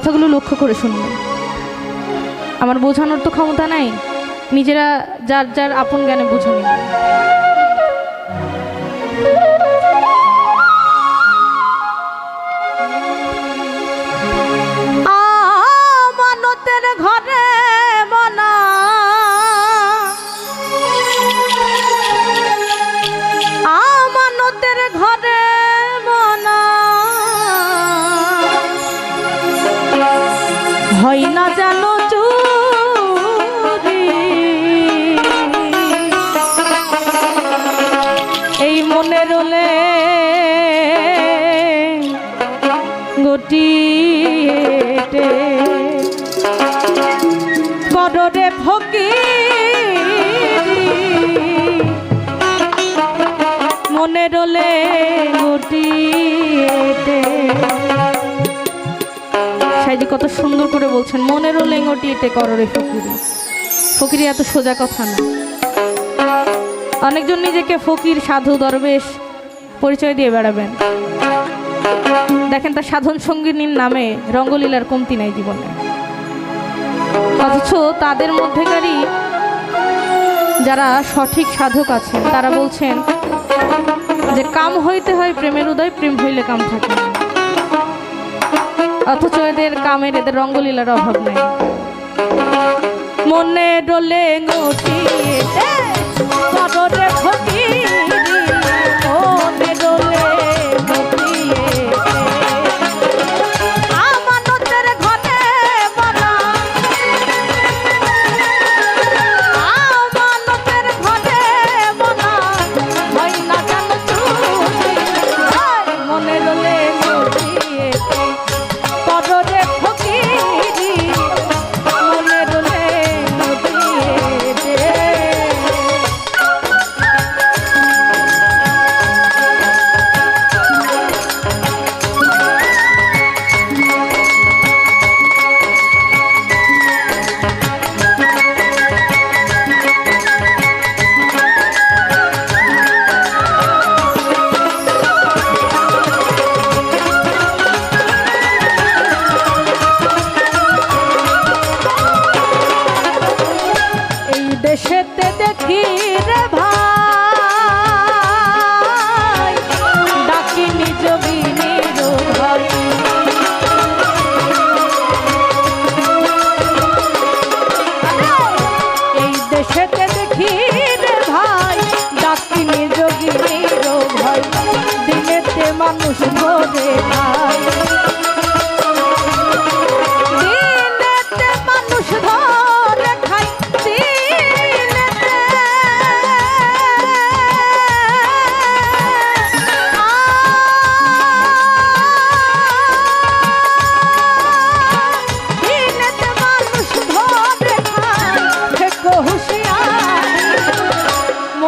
কথাগুলো লক্ষ্য করে শুনবেন আমার বোঝানোর তো ক্ষমতা নাই। নিজেরা যার যার আপন জ্ঞানে বুঝে নেবেন হয় না জানো চুরি। এই মনে রোলে গটিয়েটে বড়রে ফকির মনে রোলে সাইজি কত সুন্দর করে বলছেন, মনেরও লেঙ্গটি এটে করো রে ফকিরি। ফকিরি, এত সোজা কথা না। অনেকজন নিজেকে ফকির, সাধু, দরবেশ পরিচয় দিয়ে বেড়াবেন। দেখেন তার সাধন সঙ্গিনীর নামে রঙ্গলীলার কমতি নাই জীবনে। অথচ তাদের মধ্যেকারই যারা সঠিক সাধক আছেন, তারা বলছেন যে কাম হইতে হয় প্রেমের উদয়, প্রেম হইলে কাম থাকে। অথচ এদের কামের এদের রঙ্গলীলার অভাব নাই। মনে ডোলে গটিয়েতে দেশেতে দেখি রে ভাই। ডাকি নিজ বিনির এই দেশেতে দেখি রে ভাই, ডাকি নিজ বিনির ভাই দিনেতে মানুষ ভরে ভাই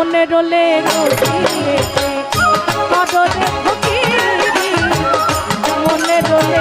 মনে রোলে কদরে মনে রোলে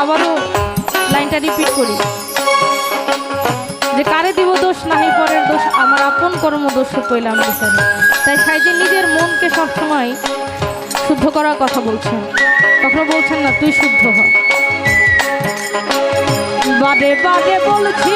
আবারও লাইনটা রিপিট করি। যে কারে দিব দোষ নাহি, পরের দোষ আমার আপন কর্ম দোষ কইলাম বিচারে তাই সাইজে নিজের মনকে সবসময় শুদ্ধ করার কথা বলছেন। কখনো বলছেন না, তুই শুদ্ধ হ। বাদে বাদে বলছি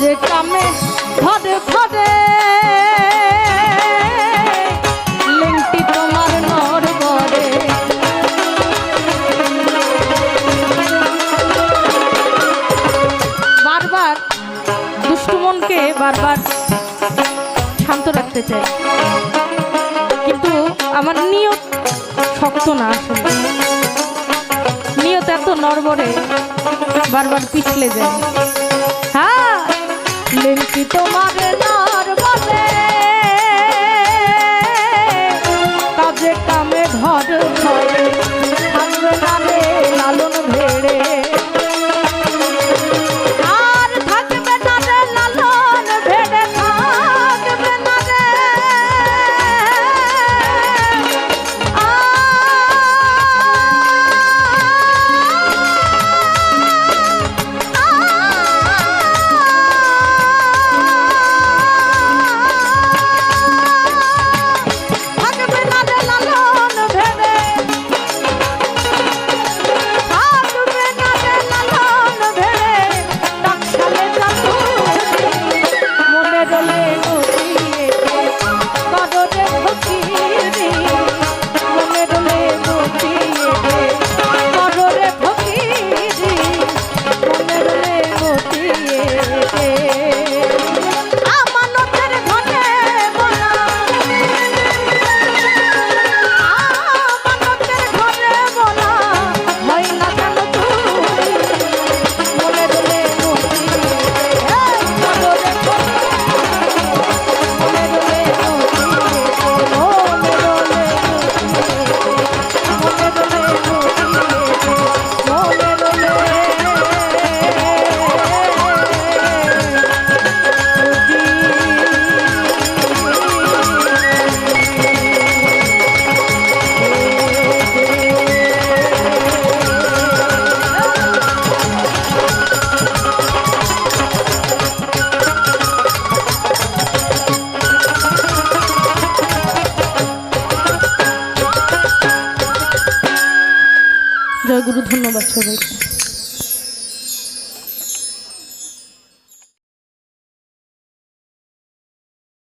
যে কামে ধরে ধরে লিঙ্কটি তোমার নর বরে বারবার শান্ত রাখতে চাই। কিন্তু আমার নিয়ত শক্ত না আসলে। নিয়ত এত নরবরে বারবার পিছলে যায়। গুরু ধন্যবাদ সবাইকে।